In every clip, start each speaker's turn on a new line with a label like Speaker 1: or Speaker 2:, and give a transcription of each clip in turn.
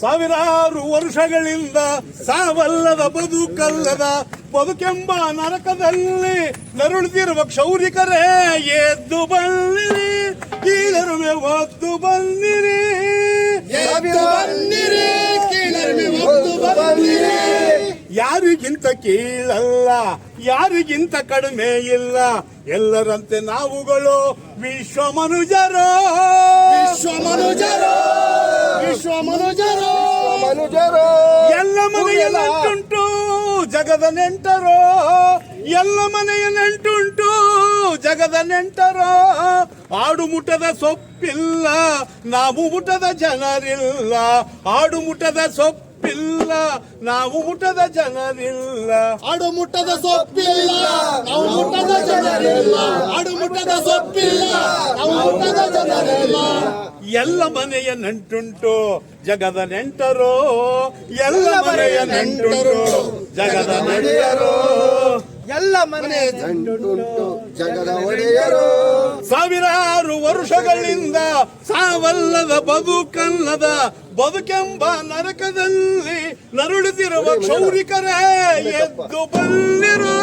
Speaker 1: ಸಾವಿರಾರು ವರ್ಷಗಳಿಂದ ಸಾವಲ್ಲದ ಬದುಕಲ್ಲದ ಬದುಕೆಂಬ ನರಕದಲ್ಲಿ ನರುಳಿದಿರುವ ಕ್ಷೌರಿಕರೇ ಎದ್ದು ಬನ್ನಿರಿ. ಕೀಳರುಮೆ ಒದ್ದು ಬನ್ನಿರಿ.
Speaker 2: ಎದ್ದು ಬನ್ನಿರಿ. ಒದ್ದು ಬನ್ನಿರಿ.
Speaker 1: ಯಾರಿಗಿಂತ ಕೀಳಲ್ಲ ಯಾರಿಗಿಂತ ಕಡಿಮೆ ಇಲ್ಲ ಎಲ್ಲರಂತೆ ನಾವುಗಳು ವಿಶ್ವ ಮನುಜರೋ.
Speaker 2: ವಿಶ್ವ ಮನುಜರು. ವಿಶ್ವ ಮನುಜರು. ಮನುಜರು.
Speaker 1: ಎಲ್ಲ ಮನೆಯ ನೆಂಟುಂಟು ಜಗದ ನೆಂಟರೋ. ಎಲ್ಲ ಮನೆಯ ನೆಂಟುಂಟು ಜಗದ ನೆಂಟರೋ. ಆಡು ಮುಟ್ಟದ ಸೊಪ್ಪಿಲ್ಲ ನಾವು ಮುಟ್ಟದ ಜನರಿಲ್ಲ. ಆಡು ಮುಟ್ಟದ ಸೊಪ್ಪಿಲ್ಲ ನಾವು ಮುಟ್ಟದ ಜನರಿಲ್ಲ.
Speaker 2: ಅಡು ಮುಟ್ಟದ ಸೊಪ್ಪಿಲ್ಲ ನಾವು ಮುಟ್ಟದ ಜನರಿಲ್ಲ. ಅಡು ಮುಟ್ಟದ ಸೊಪ್ಪಿಲ್ಲ ನಾವು ಮುಟ್ಟದ ಜನರಿಲ್ಲ.
Speaker 1: ಎಲ್ಲ ಮನೆಯ ನಂಟುಂಟು ಜಗದ ನೆಂಟರೋ. ಎಲ್ಲ ಮನೆಯ ನಂಟುಂಟು ಜಗದ ನೆಂಟರೋ
Speaker 2: ಎಲ್ಲ ಮನೆಯ ನಂಟುಂಟು ಜಗದ ಒಡೆಯರು.
Speaker 1: ಸಾವಿರಾರು ವರ್ಷಗಳಿಂದ ಸಾವಲ್ಲದ ಬದುಕಲ್ಲದ ಬದುಕೆಂಬ ನರಕದಲ್ಲಿ ನರುಳುತ್ತಿರುವ ಕ್ಷೌರಿಕರೇ ಎದ್ದು ಬಲ್ಲಿರೋ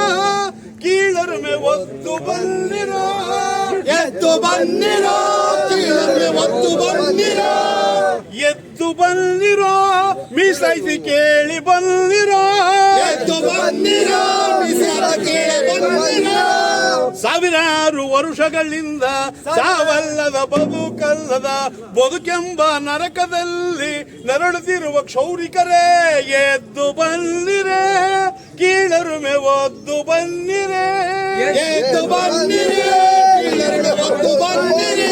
Speaker 1: ಕೀಳರುಮೆ ಒದ್ದು ಬಲ್ಲಿರೋ
Speaker 2: ಎದ್ದು ಬಂದಿರೋ ಕೀಳರಿಮೆ ಒದ್ದು ಬಂದಿರೋ
Speaker 1: ಎದ್ದು ಬಲ್ಲಿರೋ ಮೀಸೈಸಿ ಕೇಳಿ ಬಂದಿರೋ
Speaker 2: ಎದ್ದು ಬಂದಿರೋ ಬಿಸಿಯಾದ ಕೇಳಿ ಬನ್ನಿರೋ
Speaker 1: ಸಾವಿರಾರು ವರುಷಗಳಿಂದ ಸಾವಲ್ಲದ ಬದುಕಲ್ಲದ ಬದುಕೆಂಬ ನರಕದಲ್ಲಿ ನರಳುತ್ತಿರುವ ಕ್ಷೌರಿಕರೇ ಎದ್ದು ಬಂದಿರೆ ಕೀಳರುಮೆ ಒದ್ದು ಬಂದಿರೆ
Speaker 2: ಎದ್ದು ಬಂದಿರೆ ಕೀಳರಿಮೆ ಒದ್ದು ಬನ್ನಿರಿ.